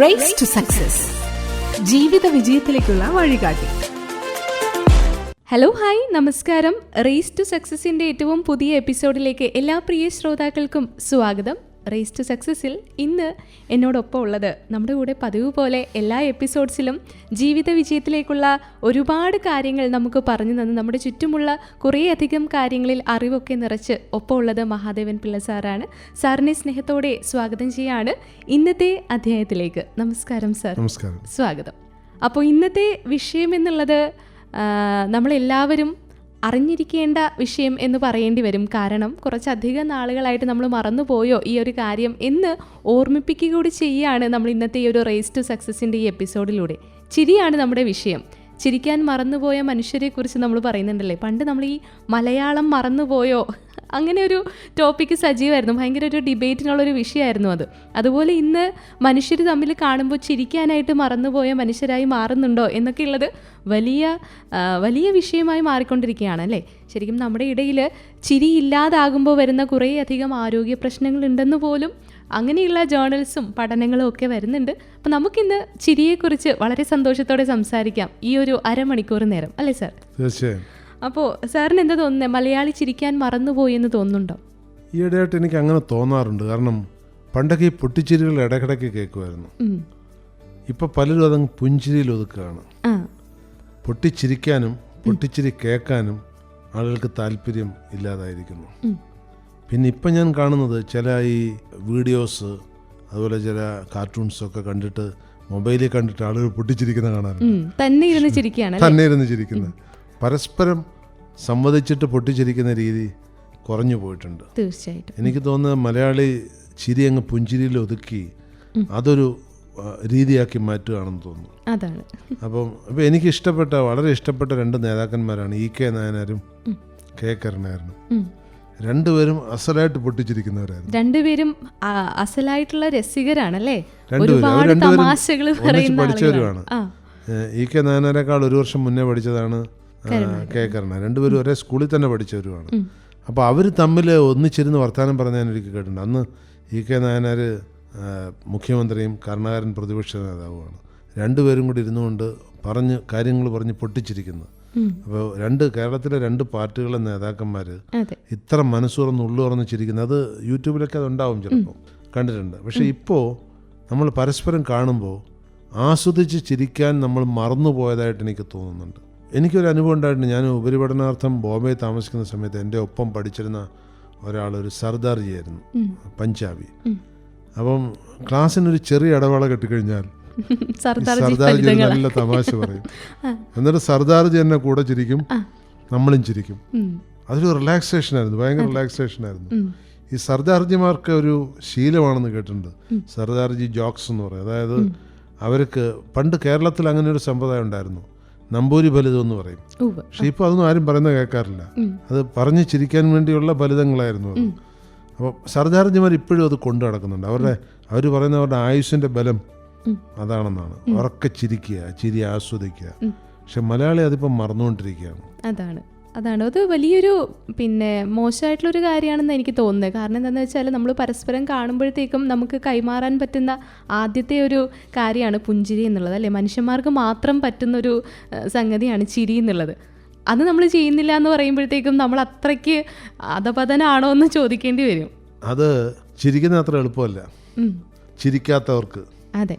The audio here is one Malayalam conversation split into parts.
റേസ് ടു സക്സസ് ജീവിത വിജയത്തിലേക്കുള്ള വഴികാട്ടി. ഹലോ ഹായ് നമസ്കാരം. റേസ് ടു സക്സസിന്റെ ഏറ്റവും പുതിയ എപ്പിസോഡിലേക്ക് എല്ലാ പ്രിയ ശ്രോതാക്കൾക്കും സ്വാഗതം. റേസ് ടു സക്സസിൽ ഇന്ന് എന്നോടൊപ്പം ഉള്ളത് നമ്മുടെ കൂടെ പതിവ് പോലെ എല്ലാ എപ്പിസോഡ്സിലും ജീവിത വിജയത്തിലേക്കുള്ള ഒരുപാട് കാര്യങ്ങൾ നമുക്ക് പറഞ്ഞു തന്ന്. നമ്മുടെ ചുറ്റുമുള്ള കുറേയധികം കാര്യങ്ങളിൽ അറിവൊക്കെ നിറച്ച് ഒപ്പം ഉള്ളത് മഹാദേവൻ പിള്ള സാറാണ് സാറിനെ സ്നേഹത്തോടെ സ്വാഗതം ചെയ്യാണ് ഇന്നത്തെ അധ്യായത്തിലേക്ക്. നമസ്കാരം സാർ നമസ്കാരം. സ്വാഗതം. അപ്പോൾ ഇന്നത്തെ വിഷയം എന്നുള്ളത് നമ്മളെല്ലാവരും അറിഞ്ഞിരിക്കേണ്ട വിഷയം എന്ന് പറയേണ്ടി വരും. കാരണം കുറച്ചധികം നാളുകളായിട്ട് നമ്മൾ മറന്നുപോയോ ഈ ഒരു കാര്യം എന്ന് ഓർമ്മിപ്പിക്കുക കൂടി ചെയ്യുകയാണ് നമ്മൾ ഇന്നത്തെ ഈ ഒരു റേസ് ടു സക്സസിന്റെ ഈ എപ്പിസോഡിലൂടെ ചിരിയാണ് നമ്മുടെ വിഷയം. ചിരിക്കാൻ മറന്നുപോയ മനുഷ്യരെക്കുറിച്ച് നമ്മൾ പറയുന്നുണ്ടല്ലേ? പണ്ട് നമ്മൾ ഈ മലയാളം മറന്നുപോയോ? അങ്ങനെ ഒരു ടോപ്പിക്ക് സജീവമായിരുന്നു ഭയങ്കര ഒരു ഡിബേറ്റിനുള്ളൊരു വിഷയമായിരുന്നു അത്. അതുപോലെ ഇന്ന് മനുഷ്യർ തമ്മിൽ കാണുമ്പോൾ ചിരിക്കാനായിട്ട് മറന്നുപോയ മനുഷ്യരായി മാറുന്നുണ്ടോ എന്നൊക്കെയുള്ളത് വലിയ വലിയ വിഷയമായി മാറിക്കൊണ്ടിരിക്കുകയാണ് അല്ലേ? ശരിക്കും നമ്മുടെ ഇടയിൽ ചിരി ഇല്ലാതാകുമ്പോൾ വരുന്ന കുറേയധികം ആരോഗ്യ പ്രശ്നങ്ങളുണ്ടെന്ന് പോലും അങ്ങനെയുള്ള ജേണൽസും പഠനങ്ങളും ഒക്കെ വരുന്നുണ്ട്. അപ്പം നമുക്കിന്ന് ചിരിയെക്കുറിച്ച് വളരെ സന്തോഷത്തോടെ സംസാരിക്കാം. ഈ ഒരു അരമണിക്കൂർ നേരം. അല്ലേ സാർ തീർച്ചയായും. അപ്പോൾ സാറിന് എന്താ തോന്നുന്നത് മലയാളി ചിരിക്കാൻ മറന്നുപോയി എന്ന് തോന്നുന്നുണ്ടോ? ഈയിടെയായിട്ട് എനിക്ക് അങ്ങനെ തോന്നാറുണ്ട്. കാരണം പണ്ടൊക്കെ ഈ പൊട്ടിച്ചിരികൾ ഇടയ്ക്കിടയ്ക്ക് കേൾക്കുമായിരുന്നു. ഇപ്പം പലരും അതങ്ങ് പുഞ്ചിരിയിൽ ഒതുക്കുകയാണ്. പൊട്ടിച്ചിരിക്കാനും പൊട്ടിച്ചിരി കേൾക്കാനും ആളുകൾക്ക് താല്പര്യം ഇല്ലാതായിരിക്കുന്നു. പിന്നെ ഇപ്പം ഞാൻ കാണുന്നത് ചില ഈ വീഡിയോസ് അതുപോലെ ചില കാർട്ടൂൺസൊക്കെ കണ്ടിട്ട് മൊബൈലിൽ കണ്ടിട്ട് ആളുകൾ പൊട്ടിച്ചിരിക്കുന്ന കാണാറുണ്ട്. തന്നെ ഇരുന്ന് ചിരിക്കുകയാണ്? തന്നെ ഇരുന്ന് പരസ്പരം സംവദിച്ചിട്ട് പൊട്ടിച്ചിരിക്കുന്ന രീതി കുറഞ്ഞു പോയിട്ടുണ്ട്. തീർച്ചയായിട്ടും. എനിക്ക് തോന്നുന്നത് മലയാളി ചിരി അങ്ങ് പുഞ്ചിരിയിൽ ഒതുക്കി അതൊരു രീതിയാക്കി മാറ്റുകയാണെന്ന് തോന്നുന്നു. അതാണ്. അപ്പം അപ്പം എനിക്ക് ഇഷ്ടപ്പെട്ട വളരെ ഇഷ്ടപ്പെട്ട രണ്ട് നേതാക്കന്മാരാണ് ഇ കെ നായനാരും കെ കരുണാകരനും. ഉം. രണ്ടുപേരും അസലായിട്ട് പൊട്ടിച്ചിരിക്കുന്നവരായിരുന്നു. രണ്ടുപേരും അസലായിട്ടുള്ള രസികരാണല്ലേ? ഒരുപാട് തമാശകൾ പഠിച്ചവരുമാണ്. ഇ കെ നായനാരേക്കാൾ ഒരു വർഷം മുന്നേ പഠിച്ചതാണ് കെ കരുണ രണ്ടുപേരും ഒരേ സ്കൂളിൽ തന്നെ പഠിച്ചവരുമാണ്. അപ്പോൾ അവർ തമ്മിൽ ഒന്നിച്ചിരുന്ന് വർത്തമാനം പറഞ്ഞ ഞാൻ ഒരിക്കൽ കേട്ടിട്ടുണ്ട്. അന്ന് ഇ കെ നായനാർ മുഖ്യമന്ത്രിയും കരുണാകരൻ പ്രതിപക്ഷ നേതാവുമാണ്. രണ്ടുപേരും കൂടി ഇരുന്നുകൊണ്ട് പറഞ്ഞ് കാര്യങ്ങൾ പറഞ്ഞ് പൊട്ടിച്ചിരിക്കുന്നു. ഉം. അപ്പോൾ രണ്ട് കേരളത്തിലെ രണ്ട് പാർട്ടികളെ നേതാക്കന്മാർ ഇത്ര മനസ്സുറന്ന് ഉള്ളുറന്ന് ചിരിക്കുന്നത് അത് യൂട്യൂബിലൊക്കെ അത് ഉണ്ടാവും ചിലപ്പോൾ കണ്ടിട്ടുണ്ട്. പക്ഷേ ഇപ്പോൾ നമ്മൾ പരസ്പരം കാണുമ്പോൾ ആസ്വദിച്ച് ചിരിക്കാൻ നമ്മൾ മറന്നുപോയതായിട്ട് എനിക്ക് തോന്നുന്നുണ്ട്. എനിക്കൊരു അനുഭവം ഉണ്ടായിട്ടുണ്ട്. ഞാൻ ഉപരിപഠനാർത്ഥം ബോംബെ താമസിക്കുന്ന സമയത്ത് എന്റെ ഒപ്പം പഠിച്ചിരുന്ന ഒരാൾ ഒരു സർദാർജി ആയിരുന്നു പഞ്ചാബി. അപ്പം ക്ലാസ്സിനൊരു ചെറിയ ഇടവേള കെട്ടിക്കഴിഞ്ഞാൽ സർദാർജി നല്ല തമാശ പറയും. എന്നിട്ട് സർദാർജി എന്നെ കൂടെ ചിരിക്കും നമ്മളും ചിരിക്കും. അതൊരു റിലാക്സേഷൻ ആയിരുന്നു ഭയങ്കര റിലാക്സേഷൻ ആയിരുന്നു ഈ സർദാർജിമാർക്ക് ഒരു ശീലമാണെന്ന് കേട്ടിട്ടുണ്ട്. സർദാർജി ജോക്സ് എന്ന് പറയും. അതായത് അവർക്ക് പണ്ട് കേരളത്തിൽ അങ്ങനെ ഒരു സമ്പ്രദായം ഉണ്ടായിരുന്നു. നമ്പൂരി ഫലിതം എന്ന് പറയും. പക്ഷെ ഇപ്പോൾ അതൊന്നും ആരും പറയുന്ന കേൾക്കാറില്ല. അത് പറഞ്ഞു ചിരിക്കാൻ വേണ്ടിയുള്ള ഫലിതങ്ങളായിരുന്നു അത്. അപ്പോൾ സർദാർജിമാർ ഇപ്പോഴും അത് കൊണ്ടു നടക്കുന്നുണ്ട്. അവരുടെ അവർ പറയുന്ന അവരുടെ ആയുഷിന്റെ ബലം അതാണെന്നാണ്. ഉറക്കെ ചിരിക്കുക ചിരി ആസ്വദിക്കുക. പക്ഷെ മലയാളി അതിപ്പം മറന്നുകൊണ്ടിരിക്കുകയാണ്. അതാണ്. അതാണ്. അത് വലിയൊരു പിന്നെ മോശമായിട്ടുള്ളൊരു കാര്യമാണെന്ന് എനിക്ക് തോന്നുന്നത്. കാരണം എന്താണെന്ന് വെച്ചാൽ നമ്മൾ പരസ്പരം കാണുമ്പോഴത്തേക്കും നമുക്ക് കൈമാറാൻ പറ്റുന്ന ആദ്യത്തെ ഒരു കാര്യമാണ് പുഞ്ചിരി എന്നുള്ളത്. അല്ലേ? മനുഷ്യന്മാർക്ക് മാത്രം പറ്റുന്നൊരു സംഗതിയാണ് ചിരി എന്നുള്ളത്. അത് നമ്മൾ ചെയ്യുന്നില്ല എന്ന് പറയുമ്പോഴത്തേക്കും നമ്മൾ അത്രയ്ക്ക് അധപതനാണോ എന്ന് ചോദിക്കേണ്ടി വരും. അത് ചിരിക്കുന്ന അത്ര എളുപ്പമല്ല. ചിരിക്കാത്തവർക്ക് അതെ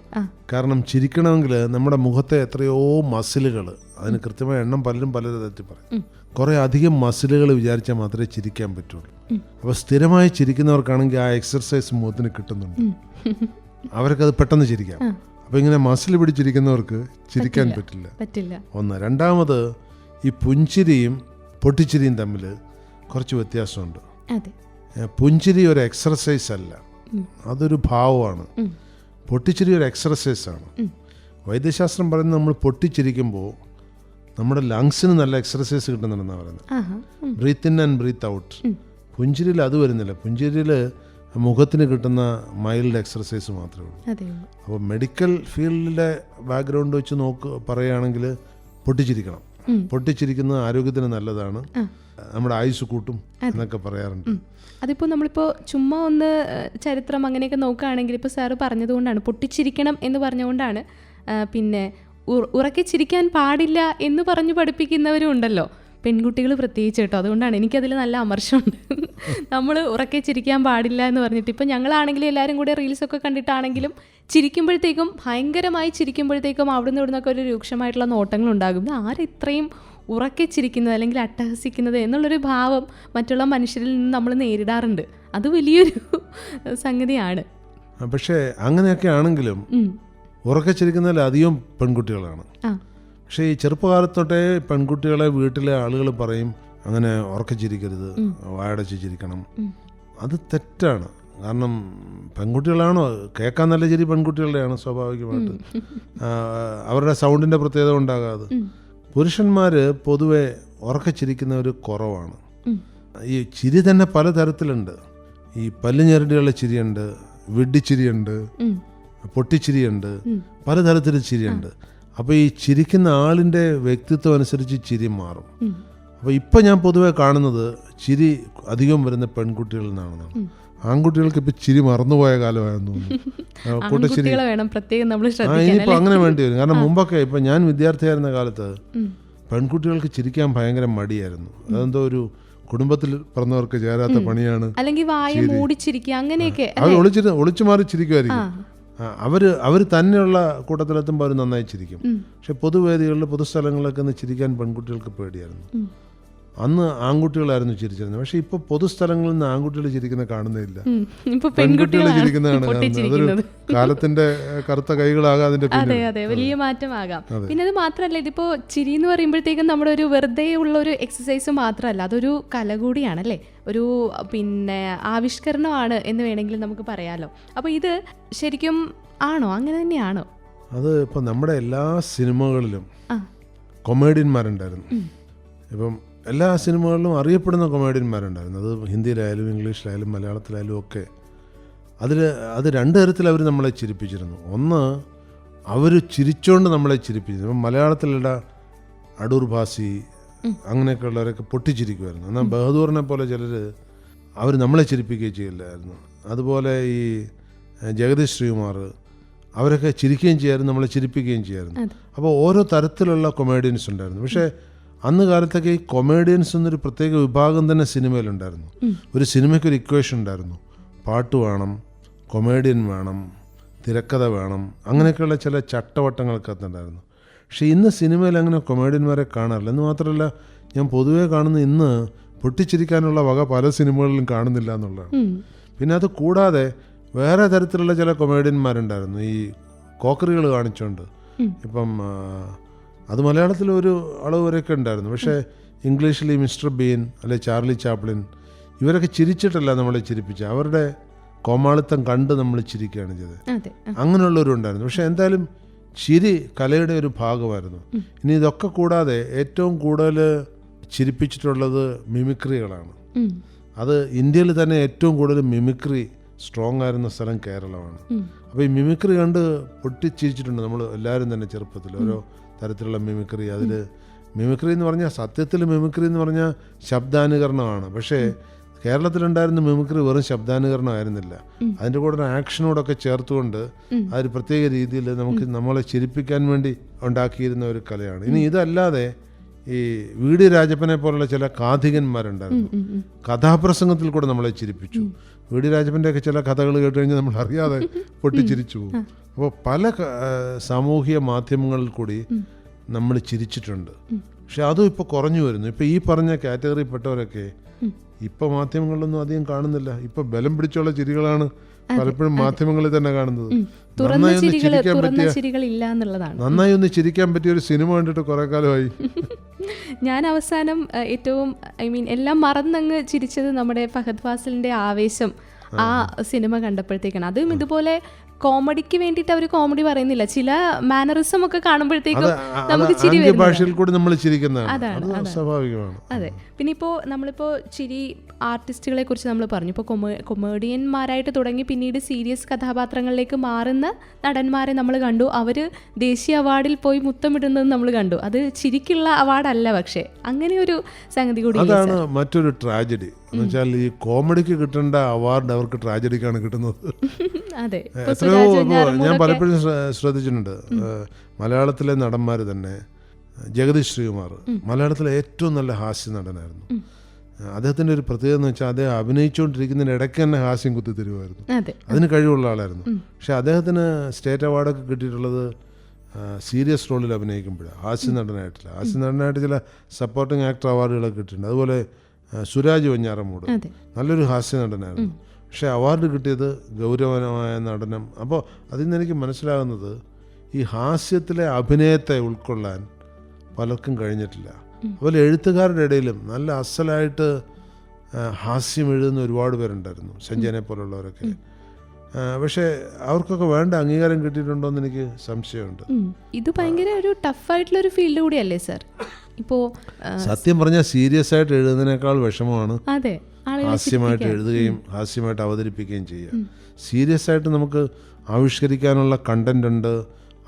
കാരണം ചിരിക്കണമെങ്കിൽ നമ്മുടെ മുഖത്തെ എത്രയോ മസിലുകൾ അതിന് കൃത്യമായ എണ്ണം പലരും പല തരത്തിൽ പറയും. കുറേ അധികം മസിലുകൾ വിചാരിച്ചാൽ മാത്രമേ ചിരിക്കാൻ പറ്റുള്ളൂ. അപ്പോൾ സ്ഥിരമായി ചിരിക്കുന്നവർക്കാണെങ്കിൽ ആ എക്സർസൈസ് മുഖത്തിന് കിട്ടുന്നുണ്ട്. അവർക്കത് പെട്ടെന്ന് ചിരിക്കാം. അപ്പോൾ ഇങ്ങനെ മസിൽ പിടിച്ചിരിക്കുന്നവർക്ക് ചിരിക്കാൻ പറ്റില്ല. പറ്റില്ല. ഒന്ന്. രണ്ടാമത് ഈ പുഞ്ചിരിയും പൊട്ടിച്ചിരിയും തമ്മിൽ കുറച്ച് വ്യത്യാസമുണ്ട്. പുഞ്ചിരി ഒരു എക്സർസൈസ് അല്ല. അതൊരു ഭാവമാണ്. പൊട്ടിച്ചിരി ഒരു എക്സർസൈസ് ആണ് വൈദ്യശാസ്ത്രം പറയുന്നത് നമ്മൾ പൊട്ടിച്ചിരിക്കുമ്പോൾ നമ്മുടെ ലങ്സിന് നല്ല എക്സർസൈസ് കിട്ടുന്നുണ്ടെന്നാണ് പറയുന്നത്. Breathe in and breathe out പുഞ്ചിരിയിൽ അത് വരുന്നില്ല. പുഞ്ചിരിയിൽ മുഖത്തിന് കിട്ടുന്ന മൈൽഡ് എക്സർസൈസ് മാത്രമേ ഉള്ളൂ. അപ്പോൾ മെഡിക്കൽ ഫീൽഡിലെ ബാക്ക്ഗ്രൗണ്ട് വെച്ച് നോക്ക് പറയുകയാണെങ്കിൽ പൊട്ടിച്ചിരിക്കണം. പൊട്ടിച്ചിരിക്കുന്നത് ആരോഗ്യത്തിന് നല്ലതാണ്. നമ്മുടെ ആയുസ് കൂട്ടും എന്നൊക്കെ പറയാറുണ്ട്. അതിപ്പോൾ നമ്മളിപ്പോൾ ചുമ്മാ ഒന്ന് ചരിത്രം അങ്ങനെയൊക്കെ നോക്കുകയാണെങ്കിൽ ഇപ്പോൾ സാറ് പറഞ്ഞതുകൊണ്ടാണ് പൊട്ടിച്ചിരിക്കണം എന്ന് പറഞ്ഞുകൊണ്ടാണ് പിന്നെ ഉറക്കിച്ചിരിക്കാൻ ഉറക്കെ ചിരിക്കാൻ പാടില്ല എന്ന് പറഞ്ഞു പഠിപ്പിക്കുന്നവരും ഉണ്ടല്ലോ. പെൺകുട്ടികൾ പ്രത്യേകിച്ച് കേട്ടോ. അതുകൊണ്ടാണ് എനിക്കതിൽ നല്ല അമർഷമുണ്ട് നമ്മൾ ഉറക്കെ ചിരിക്കാൻ പാടില്ല എന്ന് പറഞ്ഞിട്ട്. ഇപ്പം ഞങ്ങളാണെങ്കിലും എല്ലാവരും കൂടെ റീൽസൊക്കെ കണ്ടിട്ടാണെങ്കിലും ചിരിക്കുമ്പോഴത്തേക്കും ഭയങ്കരമായി ചിരിക്കുമ്പോഴത്തേക്കും അവിടുന്ന് ഇവിടുന്നൊക്കെ ഒരു രൂക്ഷമായിട്ടുള്ള നോട്ടങ്ങളുണ്ടാകും ആരും ആരാ ഇത്രയും ഉറക്കെ ചിരിക്കുന്നത് അല്ലെങ്കിൽ അട്ടഹസിക്കുന്നത് എന്നുള്ളൊരു ഭാവം മറ്റുള്ള മനുഷ്യരിൽ നിന്ന് നമ്മൾ നേരിടാറുണ്ട്. അത് വലിയൊരു സംഗതിയാണ്. പക്ഷേ അങ്ങനെയൊക്കെ ആണെങ്കിലും ഉറക്കിച്ചിരിക്കുന്നതിൽ ഉറക്കച്ചിരിക്കുന്നതിൽ അധികം പെൺകുട്ടികളാണ്. പക്ഷേ ഈ ചെറുപ്പകാലത്തോട്ടെ പെൺകുട്ടികളെ വീട്ടിലെ ആളുകൾ പറയും അങ്ങനെ ഉറക്കച്ചിരിക്കരുത് വായടച്ച് ചിരിക്കണം അത് തെറ്റാണ്. കാരണം പെൺകുട്ടികളാണോ? കേൾക്കാൻ നല്ല ചിരി പെൺകുട്ടികളുടെയാണ് സ്വാഭാവികമായിട്ട്. അവരുടെ സൗണ്ടിന്റെ പ്രത്യേകത ഉണ്ടാകാതെ. പുരുഷന്മാർ പൊതുവെ ഉറക്കച്ചിരിക്കുന്ന ഒരു കുറവാണ്. ഈ ചിരി തന്നെ പലതരത്തിലുണ്ട്. ഈ പല്ലുഞെരടിയുള്ള ചിരിയുണ്ട് വിഡ്ഢിച്ചിരിയുണ്ട് ഉം. പൊട്ടിച്ചിരിയുണ്ട് പലതരത്തിൽ ചിരിയുണ്ട്. അപ്പോൾ ഈ ചിരിക്കുന്ന ആളിന്റെ വ്യക്തിത്വം അനുസരിച്ച് ചിരി മാറും. അപ്പോൾ ഇപ്പം ഞാൻ പൊതുവെ കാണുന്നത് ചിരി അധികം വരുന്ന പെൺകുട്ടികളിൽ നിന്നാണെന്നാണ്. ആൺകുട്ടികൾക്ക് ഇപ്പം ചിരി മറന്നുപോയ കാലമായെന്ന് തോന്നുന്നു. കൂട്ടച്ചിരി ആ ഇനിയിപ്പോൾ അങ്ങനെ വേണ്ടി വരും. കാരണം മുമ്പൊക്കെ ഇപ്പം ഞാൻ വിദ്യാർത്ഥിയായിരുന്ന കാലത്ത് പെൺകുട്ടികൾക്ക് ചിരിക്കാൻ ഭയങ്കര മടിയായിരുന്നു. അതെന്തോ ഒരു കുടുംബത്തിൽ പറഞ്ഞവർക്ക് ചേരാത്ത പണിയാണ് അല്ലെങ്കിൽ വായ മൂടിച്ചിരിക്കുക അങ്ങനെയൊക്കെ അവർ ഒളിച്ചിട്ട് ഒളിച്ചു മാറി ചിരിക്കുമായിരിക്കും. അവർ അവർ അവർ തന്നെയുള്ള കൂട്ടത്തിലെത്തുമ്പോൾ അവർ നന്നായി ചിരിക്കും. പക്ഷെ പൊതുവേദികളിൽ പൊതുസ്ഥലങ്ങളിലൊക്കെ ഒന്ന് ചിരിക്കാൻ പെൺകുട്ടികൾക്ക് പേടിയായിരുന്നു. അന്ന് ആൺകുട്ടികളായിരുന്നു ചിരിച്ചിരുന്നത്. പക്ഷെ ഇപ്പോൾ പൊതുസ്ഥലങ്ങളിൽ നിന്ന് ആൺകുട്ടികൾ ചിരിക്കുന്ന കാണുന്നില്ല. ഇപ്പൊ പെൺകുട്ടികൾ ചിരിക്കുന്നതാണ് അതൊരു കാലത്തിന്റെ കറുത്ത കൈകളാകാം അതിന്റെ അതെ അതെ. വലിയ മാറ്റമാകാം. പിന്നെ അത് മാത്രമല്ല ഇതിപ്പോ ചിരി എന്ന് പറയുമ്പോഴത്തേക്കും നമ്മുടെ ഒരു വെറുതെ ഉള്ള ഒരു എക്സസൈസ് മാത്രമല്ല അതൊരു കല കൂടിയാണ് അല്ലേ ഒരു പിന്നെ ആവിഷ്കരണമാണ് എന്ന് വേണമെങ്കിൽ നമുക്ക് പറയാലോ. അപ്പോൾ ഇത് ശരിക്കും ആണോ? അങ്ങനെ തന്നെയാണോ? അത് ഇപ്പം നമ്മുടെ എല്ലാ സിനിമകളിലും കൊമേഡിയന്മാരുണ്ടായിരുന്നു ഇപ്പം എല്ലാ സിനിമകളിലും അറിയപ്പെടുന്ന കൊമേഡിയന്മാരുണ്ടായിരുന്നു. അത് ഹിന്ദിയിലായാലും ഇംഗ്ലീഷിലായാലും മലയാളത്തിലായാലും ഒക്കെ. അതിൽ അത് രണ്ട് തരത്തിൽ അവർ നമ്മളെ ചിരിപ്പിച്ചിരുന്നു. ഒന്ന് അവർ ചിരിച്ചുകൊണ്ട് നമ്മളെ ചിരിപ്പിച്ചിരുന്നു. ഇപ്പം മലയാളത്തിലുള്ള അടൂർ ഭാസി അങ്ങനെയൊക്കെ ഉള്ളവരൊക്കെ പൊട്ടിച്ചിരിക്കുമായിരുന്നു എന്നാൽ ബഹദൂറിനെ പോലെ ചിലർ അവർ നമ്മളെ ചിരിപ്പിക്കുകയും ചെയ്യില്ലായിരുന്നു അതുപോലെ ഈ ജഗദീഷ് ശ്രീകുമാർ അവരൊക്കെ ചിരിക്കുകയും ചെയ്യായിരുന്നു നമ്മളെ ചിരിപ്പിക്കുകയും ചെയ്യായിരുന്നു അപ്പോൾ ഓരോ തരത്തിലുള്ള കൊമേഡിയൻസ് ഉണ്ടായിരുന്നു. പക്ഷേ അന്ന് കാലത്തൊക്കെ ഈ കൊമേഡിയൻസ് എന്നൊരു പ്രത്യേക വിഭാഗം തന്നെ സിനിമയിലുണ്ടായിരുന്നു. ഒരു സിനിമയ്ക്ക് ഒരു ഇക്വേഷൻ ഉണ്ടായിരുന്നു. പാട്ട് വേണം കൊമേഡിയൻ വേണം തിരക്കഥ വേണം അങ്ങനെയൊക്കെയുള്ള ചില ചട്ടവട്ടങ്ങൾക്കകത്തുണ്ടായിരുന്നു. പക്ഷേ ഇന്ന് സിനിമയിൽ അങ്ങനെ കൊമേഡിയന്മാരെ കാണാറില്ല. എന്ന് മാത്രമല്ല ഞാൻ പൊതുവേ കാണുന്ന ഇന്ന് പൊട്ടിച്ചിരിക്കാനുള്ള വക പല സിനിമകളിലും കാണുന്നില്ല എന്നുള്ളതാണ്. പിന്നെ അത് കൂടാതെ വേറെ തരത്തിലുള്ള ചില കൊമേഡിയന്മാരുണ്ടായിരുന്നു ഈ കോക്കറികൾ കാണിച്ചുകൊണ്ട് ഇപ്പം അത് മലയാളത്തിൽ ഒരു അളവ് വരെയൊക്കെ ഉണ്ടായിരുന്നു. പക്ഷേ ഇംഗ്ലീഷിൽ ഈ മിസ്റ്റർ ബീൻ അല്ലെ ചാർലി ചാപ്ലിൻ ഇവരൊക്കെ ചിരിച്ചിട്ടല്ല നമ്മളെ ചിരിപ്പിച്ചത്. അവരുടെ കോമാളിത്തം കണ്ട് നമ്മൾ ചിരിക്കുകയാണ് ചെയ്തത്. അങ്ങനെയുള്ളവരുണ്ടായിരുന്നു പക്ഷേ എന്തായാലും ചിരി കലയുടെ ഒരു ഭാഗമായിരുന്നു. ഇനി ഇതൊക്കെ കൂടാതെ ഏറ്റവും കൂടുതൽ ചിരിപ്പിച്ചിട്ടുള്ളത് മിമിക്രികളാണ്. അത് ഇന്ത്യയിൽ തന്നെ ഏറ്റവും കൂടുതൽ മിമിക്രി സ്ട്രോങ് ആയിരുന്ന സ്ഥലം കേരളമാണ്. അപ്പോൾ ഈ മിമിക്രി കണ്ട് പൊട്ടിച്ചിരിച്ചിട്ടുണ്ട് നമ്മൾ എല്ലാവരും തന്നെ ചെറുപ്പത്തിൽ. ഓരോ തരത്തിലുള്ള മിമിക്രി. അതിൽ മിമിക്രി എന്ന് പറഞ്ഞാൽ സത്യത്തിൽ മിമിക്രി എന്ന് പറഞ്ഞാൽ ശബ്ദാനുകരണമാണ്. പക്ഷേ കേരളത്തിലുണ്ടായിരുന്ന മിമിക്രി വെറും ശബ്ദാനുകരണമായിരുന്നില്ല. അതിന്റെ കൂടെ ഒരു ആക്ഷനോടൊക്കെ ചേർത്തുകൊണ്ട് അതൊരു പ്രത്യേക രീതിയിൽ നമുക്ക് നമ്മളെ ചിരിപ്പിക്കാൻ വേണ്ടി ഉണ്ടാക്കിയിരുന്ന ഒരു കലയാണ്. ഇനി ഇതല്ലാതെ ഈ വി ഡി രാജപ്പനെ പോലുള്ള ചില കാഥികന്മാരുണ്ടായിരുന്നു. കഥാപ്രസംഗത്തിൽ കൂടെ നമ്മളെ ചിരിപ്പിച്ചു. വി ഡി രാജപ്പന്റെ ഒക്കെ ചില കഥകൾ കേട്ട് കഴിഞ്ഞാൽ നമ്മൾ അറിയാതെ പൊട്ടിച്ചിരിച്ചു പോകും. അപ്പോൾ പല സാമൂഹിക മാധ്യമങ്ങളിൽ കൂടി നമ്മൾ ചിരിച്ചിട്ടുണ്ട്. പക്ഷെ അതും ഇപ്പോൾ കുറഞ്ഞു വരുന്നു. ഇപ്പോൾ ഈ പറഞ്ഞ പെട്ടവരൊക്കെ ഇപ്പോൾ മാധ്യമങ്ങളിലൊന്നും അധികം കാണുന്നില്ല. ഇപ്പോൾ ബലം പിടിച്ചുള്ള ചിരികളാണ് പലപ്പോഴും മാധ്യമങ്ങളിൽ തന്നെ കാണുന്നത്. നന്നായി ഒന്ന് ചിരിക്കാൻ പറ്റിയ നന്നായി ഒന്ന് ചിരിക്കാൻ പറ്റിയ ഒരു സിനിമ കണ്ടിട്ട് കുറെ കാലമായി. ഞാൻ അവസാനം ഏറ്റവും ഐ മീൻ എല്ലാം മറന്നങ്ങ് ചിരിച്ചത് നമ്മുടെ ഫഹദ് ഫാസിലിന്റെ ആവേശം ആ. സിനിമ കണ്ടപ്പോഴത്തേക്കാണ്. അതും ഇതുപോലെ കോമഡിക്ക് വേണ്ടിയിട്ട് അവർ കോമഡി പറയുന്നില്ല. ചില മാനറിസം ഒക്കെ കാണുമ്പോഴത്തേക്കും നമുക്ക് ചിരി ഭാഷയിൽ കൂടി നമ്മൾ ചിരിക്കുന്നതാണ്. സ്വാഭാവികമാണ്. അതെ. പിന്നെ ഇപ്പോ നമ്മളിപ്പോ ചിരി ആർട്ടിസ്റ്റുകളെ കുറിച്ച് നമ്മൾ പറഞ്ഞു. ഇപ്പോൾ കൊമേ കൊമേഡിയന്മാരായിട്ട് തുടങ്ങി പിന്നീട് സീരിയസ് കഥാപാത്രങ്ങളിലേക്ക് മാറുന്ന നടന്മാരെ നമ്മൾ കണ്ടു. അവർ ദേശീയ അവാർഡിൽ പോയി മുത്തമിടുന്നത് നമ്മൾ കണ്ടു. അത് ചിരിക്കുള്ള അവാർഡല്ല പക്ഷേ. അങ്ങനെ ഒരു സംഗതി കൂടി അതാണ് മറ്റൊരു ട്രാജഡി എന്ന് വെച്ചാൽ ഈ കോമഡിക്ക് കിട്ടേണ്ട അവാർഡ് അവർക്ക് ട്രാജഡിക്കാണ് കിട്ടുന്നത്. എത്രയോ ഞാൻ പലപ്പോഴും ശ്രദ്ധിച്ചിട്ടുണ്ട്. മലയാളത്തിലെ നടന്മാർ തന്നെ ജഗദീഷ് ശ്രീകുമാർ മലയാളത്തിലെ ഏറ്റവും നല്ല ഹാസ്യ നടനായിരുന്നു. അദ്ദേഹത്തിന്റെ ഒരു പ്രത്യേകത എന്ന് വെച്ചാൽ അദ്ദേഹം അഭിനയിച്ചുകൊണ്ടിരിക്കുന്നതിന് ഇടയ്ക്ക് തന്നെ ഹാസ്യം കുത്തി തരുമായിരുന്നു. അതെ. അതിന് കഴിവുള്ള ആളായിരുന്നു. പക്ഷെ അദ്ദേഹത്തിന് സ്റ്റേറ്റ് അവാർഡൊക്കെ കിട്ടിയിട്ടുള്ളത് സീരിയസ് റോളിൽ അഭിനയിക്കുമ്പോഴാണ്. ഹാസ്യ നടനായിട്ടില്ല. ഹാസ്യ നടനായിട്ട് ചില സപ്പോർട്ടിംഗ് ആക്ടർ അവാർഡുകളൊക്കെ കിട്ടിയിട്ടുണ്ട്. അതുപോലെ സുരാജ് വഞ്ഞാറമൂട് നല്ലൊരു ഹാസ്യ നടനായിരുന്നു. പക്ഷേ അവാർഡ് കിട്ടിയത് ഗൗരവമായ നടനം. അപ്പോൾ അതിൽ നിന്ന് എനിക്ക് മനസ്സിലാകുന്നത് ഈ ഹാസ്യത്തിലെ അഭിനയത്തെ ഉൾക്കൊള്ളാൻ പലർക്കും കഴിഞ്ഞിട്ടില്ല. അതുപോലെ എഴുത്തുകാരുടെ ഇടയിലും നല്ല അസലായിട്ട് ഹാസ്യം എഴുതുന്ന ഒരുപാട് പേരുണ്ടായിരുന്നു സഞ്ജയനെ പോലുള്ളവരൊക്കെ. പക്ഷേ അവർക്കൊക്കെ വേണ്ട അംഗീകാരം കിട്ടിയിട്ടുണ്ടോ എന്ന് എനിക്ക് സംശയമുണ്ട്. ഇത് ഭയങ്കര ഒരു ടഫായിട്ടുള്ള ഒരു ഫീൽഡ് കൂടിയല്ലേ സർ? ഇപ്പോൾ സത്യം പറഞ്ഞാൽ സീരിയസ് ആയിട്ട് എഴുതുന്നതിനേക്കാൾ വിഷമമാണ് അതെ ഹാസ്യമായിട്ട് എഴുതുകയും ഹാസ്യമായിട്ട് അവതരിപ്പിക്കുകയും ചെയ്യുക. സീരിയസ് ആയിട്ട് നമുക്ക് ആവിഷ്കരിക്കാനുള്ള കണ്ടന്റ് ഉണ്ട്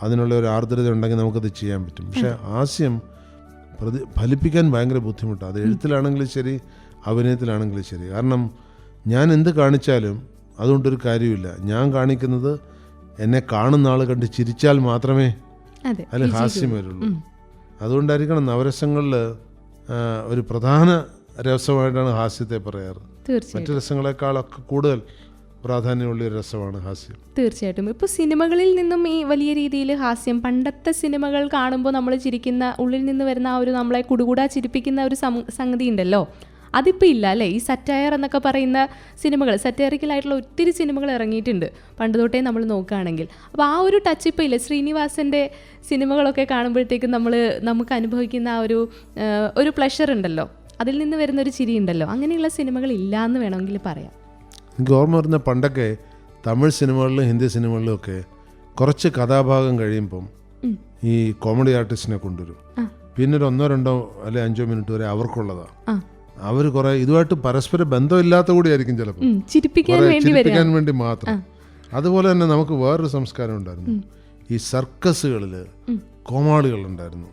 അതിനുള്ള ഒരു ആർദ്രത ഉണ്ടെങ്കിൽ നമുക്കത് ചെയ്യാൻ പറ്റും. പക്ഷേ ഹാസ്യം പ്രതി ഫലിപ്പിക്കാൻ ഭയങ്കര ബുദ്ധിമുട്ടാണ്. അത് എഴുത്തിലാണെങ്കിലും ശരി അഭിനയത്തിലാണെങ്കിലും ശരി. കാരണം ഞാൻ എന്ത് കാണിച്ചാലും അതുകൊണ്ടൊരു കാര്യമില്ല ഞാൻ കാണിക്കുന്നത് എന്നെ കാണുന്ന ആൾ കണ്ട് ചിരിച്ചാൽ മാത്രമേ അതെ അതിൽ ഹാസ്യം വരുള്ളൂ. അതുകൊണ്ടായിരിക്കണം നവരസങ്ങളിൽ ഒരു പ്രധാന രസമായിട്ടാണ് ഹാസ്യത്തെ പറയാറ്. മറ്റു രസങ്ങളെക്കാളൊക്കെ കൂടുതൽ പ്രാധാന്യമുള്ള ഒരു രസമാണ് ഹാസ്യം. തീർച്ചയായിട്ടും. ഇപ്പോൾ സിനിമകളിൽ നിന്നും ഈ വലിയ രീതിയിൽ ഹാസ്യം പണ്ടത്തെ സിനിമകൾ കാണുമ്പോൾ നമ്മൾ ചിരിക്കുന്ന ഉള്ളിൽ നിന്ന് വരുന്ന ആ ഒരു നമ്മളെ കുടുകൂടാ ചിരിപ്പിക്കുന്ന ഒരു സംഗതി ഉണ്ടല്ലോ അതിപ്പോൾ ഇല്ല അല്ലേ? ഈ സറ്റയർ എന്നൊക്കെ പറയുന്ന സിനിമകൾ സറ്റയറിക്കലായിട്ടുള്ള ഒത്തിരി സിനിമകൾ ഇറങ്ങിയിട്ടുണ്ട്. പണ്ട് തൊട്ടേ നമ്മൾ നോക്കുകയാണെങ്കിൽ. അപ്പോൾ ആ ഒരു ടച്ച് ഇപ്പോൾ ഇല്ല. ശ്രീനിവാസന്റെ സിനിമകളൊക്കെ കാണുമ്പോഴത്തേക്കും നമ്മൾ നമുക്ക് അനുഭവിക്കുന്ന ആ ഒരു ഒരു പ്ലഷർ ഉണ്ടല്ലോ. അതിൽ നിന്ന് വരുന്ന ഒരു ചിരി ഉണ്ടല്ലോ. അങ്ങനെയുള്ള സിനിമകൾ ഇല്ല എന്ന് വേണമെങ്കിൽ പറയാം. എനിക്ക് ഓർമ്മ വരുന്ന പണ്ടൊക്കെ തമിഴ് സിനിമകളിലും ഹിന്ദി സിനിമകളിലും ഒക്കെ കുറച്ച് കഥാഭാഗം കഴിയുമ്പം ഈ കോമഡി ആർട്ടിസ്റ്റിനെ കൊണ്ടുവരും. പിന്നെ ഒരു ഒന്നോ രണ്ടോ അല്ലെ അഞ്ചോ മിനിറ്റ് വരെ അവർക്കുള്ളതാണ് അവർ കുറെ ഇതുമായിട്ട് പരസ്പര ബന്ധമില്ലാത്ത കൂടിയായിരിക്കും ചിലപ്പോൾ ഉം, ചിരിപ്പിക്കാൻ വേണ്ടി ചിരിപ്പിക്കാൻ വേണ്ടി മാത്രം. അതുപോലെ തന്നെ നമുക്ക് വേറൊരു സംസ്കാരം ഉണ്ടായിരുന്നു. ഈ സർക്കസുകളിൽ കോമാളികൾ ഉണ്ടായിരുന്നു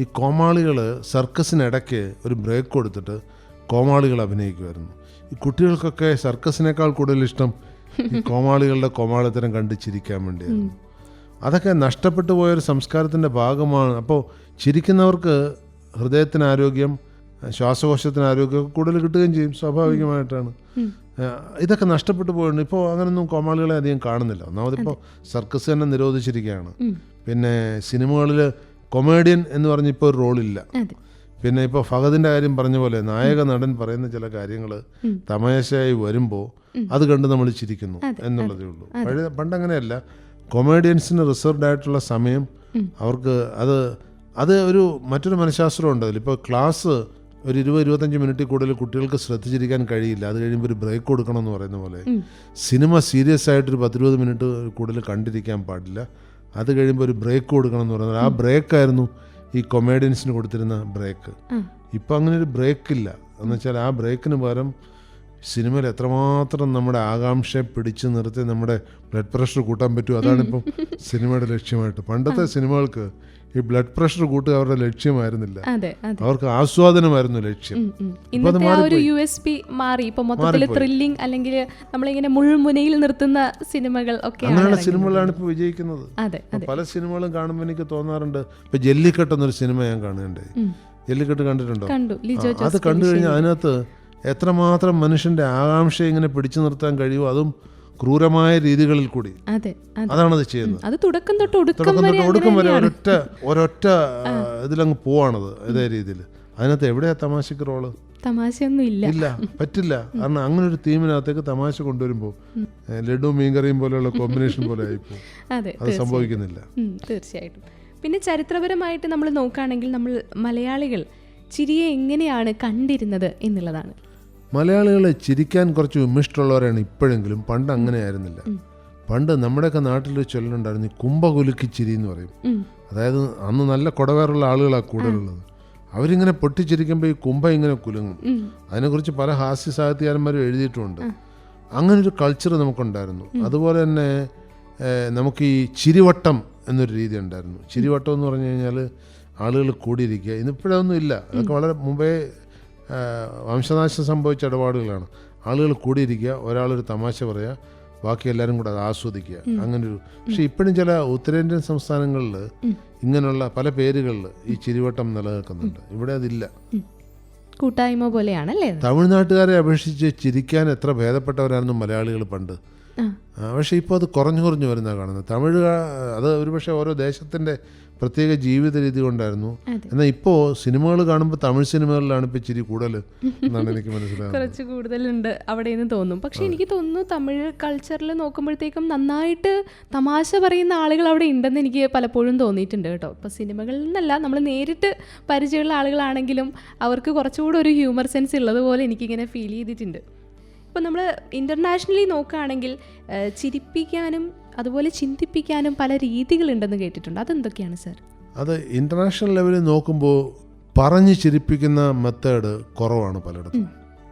ഈ കോമാളികൾ സർക്കസിനിടയ്ക്ക് ഒരു ബ്രേക്ക് കൊടുത്തിട്ട് കോമാളികൾ അഭിനയിക്കുമായിരുന്നു. ഈ കുട്ടികൾക്കൊക്കെ സർക്കസിനേക്കാൾ കൂടുതൽ ഇഷ്ടം ഈ കോമാളികളുടെ കോമാളിത്തരം കണ്ട് ചിരിക്കാൻ വേണ്ടിയായിരുന്നു അതൊക്കെ നഷ്ടപ്പെട്ടു പോയൊരു സംസ്കാരത്തിന്റെ ഭാഗമാണ്. അപ്പോൾ ചിരിക്കുന്നവർക്ക് ഹൃദയത്തിന് ആരോഗ്യം ശ്വാസകോശത്തിന് ആരോഗ്യമൊക്കെ കൂടുതൽ കിട്ടുകയും ചെയ്യും സ്വാഭാവികമായിട്ടാണ്. ഇതൊക്കെ നഷ്ടപ്പെട്ടു പോയിട്ടുണ്ട്. ഇപ്പോൾ അങ്ങനൊന്നും കോമാളികളെ അധികം കാണുന്നില്ല. ഒന്നാമതിപ്പോൾ സർക്കസ് തന്നെ നിരോധിച്ചിരിക്കുകയാണ്. പിന്നെ സിനിമകളിൽ കൊമേഡിയൻ എന്ന് പറഞ്ഞ ഇപ്പോൾ ഒരു റോളില്ല. പിന്നെ ഇപ്പോൾ ഫഹദിന്റെ കാര്യം പറഞ്ഞ പോലെ നായക നടൻ പറയുന്ന ചില കാര്യങ്ങൾ തമാശയായി വരുമ്പോൾ അത് കണ്ട് നമ്മൾ ചിരിക്കുന്നു എന്നുള്ളതേ ഉള്ളൂ. പഴയ പണ്ടങ്ങനെയല്ല. കൊമേഡിയൻസിന് റിസർവ്ഡ് ആയിട്ടുള്ള സമയം അവർക്ക് അത് അത് ഒരു മറ്റൊരു മനഃശാസ്ത്രമുണ്ട് അതിൽ ഇപ്പോൾ ക്ലാസ് ഒരു ഇരുപത് ഇരുപത്തഞ്ച് മിനിറ്റിൽ കൂടുതൽ കുട്ടികൾക്ക് ശ്രദ്ധിച്ചിരിക്കാൻ കഴിയില്ല. അത് കഴിയുമ്പോൾ ഒരു ബ്രേക്ക് കൊടുക്കണം എന്ന് പറയുന്ന പോലെ. സിനിമ സീരിയസ് ആയിട്ട് ആയിട്ടൊരു പത്തിരുപത് മിനിറ്റ് കൂടുതൽ കണ്ടിരിക്കാൻ പാടില്ല. അത് കഴിയുമ്പോൾ ഒരു ബ്രേക്ക് കൊടുക്കണം എന്ന് പറയുന്നത്. ആ ബ്രേക്കായിരുന്നു ഈ കൊമേഡിയൻസിന് കൊടുത്തിരുന്ന ബ്രേക്ക് ഇപ്പം അങ്ങനെ ഒരു ബ്രേക്ക് ഇല്ല. എന്ന് വെച്ചാൽ ആ ബ്രേക്കിന് പകരം സിനിമയിൽ എത്രമാത്രം നമ്മുടെ ആകാംക്ഷയെ പിടിച്ചു നിർത്തി നമ്മുടെ ബ്ലഡ് പ്രഷർ കൂട്ടാൻ പറ്റുമോ? അതാണിപ്പം സിനിമയുടെ ലക്ഷ്യമായിട്ട്. പണ്ടത്തെ സിനിമകൾക്ക് ഈ ബ്ലഡ് പ്രഷർ കൂട്ടുക അവരുടെ ലക്ഷ്യമായിരുന്നില്ല അവർക്ക് ആസ്വാദനമായിരുന്നു ലക്ഷ്യം. ഇന്നത്തെ ആ ഒരു. യു എസ് പി മാറി. ഇപ്പൊ മൊത്തത്തിൽ ത്രില്ലിംഗ് അല്ലെങ്കിൽ നമ്മളിങ്ങനെ മുൾമുനയിൽ നിർത്തുന്ന സിനിമകൾ ഒക്കെ അങ്ങനെയുള്ള. സിനിമകളാണ് ഇപ്പൊ വിജയിക്കുന്നത്. പല സിനിമകളും കാണുമ്പോൾ എനിക്ക് തോന്നാറുണ്ട് ഇപ്പൊ ജെല്ലിക്കെട്ട് എന്നൊരു സിനിമ ഞാൻ കാണുന്നുണ്ട് ജെല്ലിക്കെട്ട് കണ്ടിട്ടുണ്ടോ? അത് കണ്ടു കഴിഞ്ഞാൽ അതിനകത്ത് എത്രമാത്രം മനുഷ്യന്റെ ആകാംക്ഷ ഇങ്ങനെ പിടിച്ചു നിർത്താൻ കഴിയുമോ അതും ക്രൂരമായ രീതികളിൽ കൂടി അതെ അതെ. അതാണത് ചെയ്യുന്നത്. അത് തുടക്കം തൊട്ട് ഒടുക്കം തുടക്കം വരെ തൊട്ട് ഒടുക്കം വരെ ഒരൊറ്റ ഒരൊറ്റ ഇതിലങ്ങ് പോവാണത് ഇതേ രീതിയിൽ. അതിനകത്ത് എവിടെയാ തമാശക്ക് റോൾ? തമാശയൊന്നും ഇല്ല. ഇല്ല പറ്റില്ല. കാരണം അങ്ങനെ ഒരു തീമിനകത്തേക്ക് തമാശ കൊണ്ടുവരുമ്പോൾ ലഡു മീൻകറിയും പോലെയുള്ള കോമ്പിനേഷൻ പോലെ ആയിപ്പോ അത് സംഭവിക്കുന്നില്ല. തീർച്ചയായിട്ടും. പിന്നെ ചരിത്രപരമായിട്ട് നമ്മൾ നോക്കുകയാണെങ്കിൽ നമ്മൾ മലയാളികൾ ചിരിയെ എങ്ങനെയാണ് കണ്ടിരുന്നത് എന്നുള്ളതാണ്. മലയാളികളെ ചിരിക്കാൻ കുറച്ച് വിമിഷ്ടമുള്ളവരാണ് ഇപ്പോഴെങ്കിലും. പണ്ട് അങ്ങനെ ആയിരുന്നില്ല പണ്ട് നമ്മുടെയൊക്കെ നാട്ടിലൊരു ചൊല്ലുണ്ടായിരുന്നു കുംഭകുലുക്കി ചിരി എന്ന് പറയും. അതായത് അന്ന് നല്ല കുടവേറുള്ള ആളുകളാണ് കൂടുതലുള്ളത്. അവരിങ്ങനെ പൊട്ടിച്ചിരിക്കുമ്പോൾ ഈ കുംഭം ഇങ്ങനെ കുലുങ്ങും. അതിനെക്കുറിച്ച് പല ഹാസ്യ സാഹിത്യകാരന്മാരും എഴുതിയിട്ടുമുണ്ട് അങ്ങനെ ഒരു കൾച്ചർ നമുക്കുണ്ടായിരുന്നു. അതുപോലെ തന്നെ നമുക്ക് ഈ ചിരിവട്ടം എന്നൊരു രീതി ഉണ്ടായിരുന്നു. ചിരിവട്ടം എന്ന് പറഞ്ഞു കഴിഞ്ഞാൽ ആളുകൾ കൂടിയിരിക്കുക. ഇന്നിപ്പോഴൊന്നും ഇല്ല. അതൊക്കെ വളരെ മുമ്പേ വംശനാശം സംഭവിച്ച ഇടപാടുകളാണ്. ആളുകൾ കൂടിയിരിക്കുക ഒരാളൊരു തമാശ പറയുക ബാക്കി എല്ലാവരും കൂടെ അത് ആസ്വദിക്കുക. അങ്ങനൊരു പക്ഷെ ഇപ്പോഴും ചില ഉത്തരേന്ത്യൻ സംസ്ഥാനങ്ങളിൽ ഇങ്ങനെയുള്ള പല പേരുകളിൽ ഈ ചിരിവട്ടം നിലനിൽക്കുന്നുണ്ട്. ഇവിടെ അതില്ല. കൂട്ടായ്മ പോലെയാണല്ലേ? തമിഴ്നാട്ടുകാരെ അപേക്ഷിച്ച് ചിരിക്കാൻ എത്ര ഭേദപ്പെട്ടവരായിരുന്നു മലയാളികൾ പണ്ട്. പക്ഷേ ഇപ്പോൾ അത് കുറഞ്ഞു കുറഞ്ഞു വരുന്ന കാണുന്നത്. തമിഴ് അത് ഒരുപക്ഷെ ഓരോ ദേശത്തിന്റെ പ്രത്യേക ജീവിത രീതി കൊണ്ടായിരുന്നു. എന്നാൽ ഇപ്പോൾ സിനിമകൾ കാണുമ്പോൾ തമിഴ് സിനിമകളിലാണ് ഇപ്പോൾ ഇച്ചിരി കൂടുതൽ എന്നാണ് എനിക്ക് മനസ്സിലാകുന്നത് കുറച്ച് കൂടുതലുണ്ട് അവിടെ നിന്ന് തോന്നും. പക്ഷെ എനിക്ക് തോന്നുന്നു തമിഴ് കൾച്ചറിൽ നോക്കുമ്പോഴത്തേക്കും നന്നായിട്ട് തമാശ പറയുന്ന ആളുകൾ അവിടെ ഉണ്ടെന്ന് എനിക്ക് പലപ്പോഴും തോന്നിയിട്ടുണ്ട് കേട്ടോ. ഇപ്പോൾ സിനിമകളിൽ നിന്നല്ല നമ്മൾ നേരിട്ട് പരിചയമുള്ള ആളുകളാണെങ്കിലും അവർക്ക് കുറച്ചുകൂടെ ഒരു ഹ്യൂമർ സെൻസ് ഉള്ളതുപോലെ എനിക്കിങ്ങനെ ഫീൽ ചെയ്തിട്ടുണ്ട്. ഇപ്പോൾ നമ്മൾ ഇന്റർനാഷണലി നോക്കുകയാണെങ്കിൽ ചിരിപ്പിക്കാനും അതുപോലെ ചിന്തിപ്പിക്കാനും പല രീതികളുണ്ടെന്ന് കേട്ടിട്ടുണ്ട്. അതെന്തൊക്കെയാണ് സർ? അത് ഇന്റർനാഷണൽ ലെവലിൽ നോക്കുമ്പോൾ പറഞ്ഞ് ചിരിപ്പിക്കുന്ന മെത്തേഡ് കുറവാണ് പലയിടത്തും.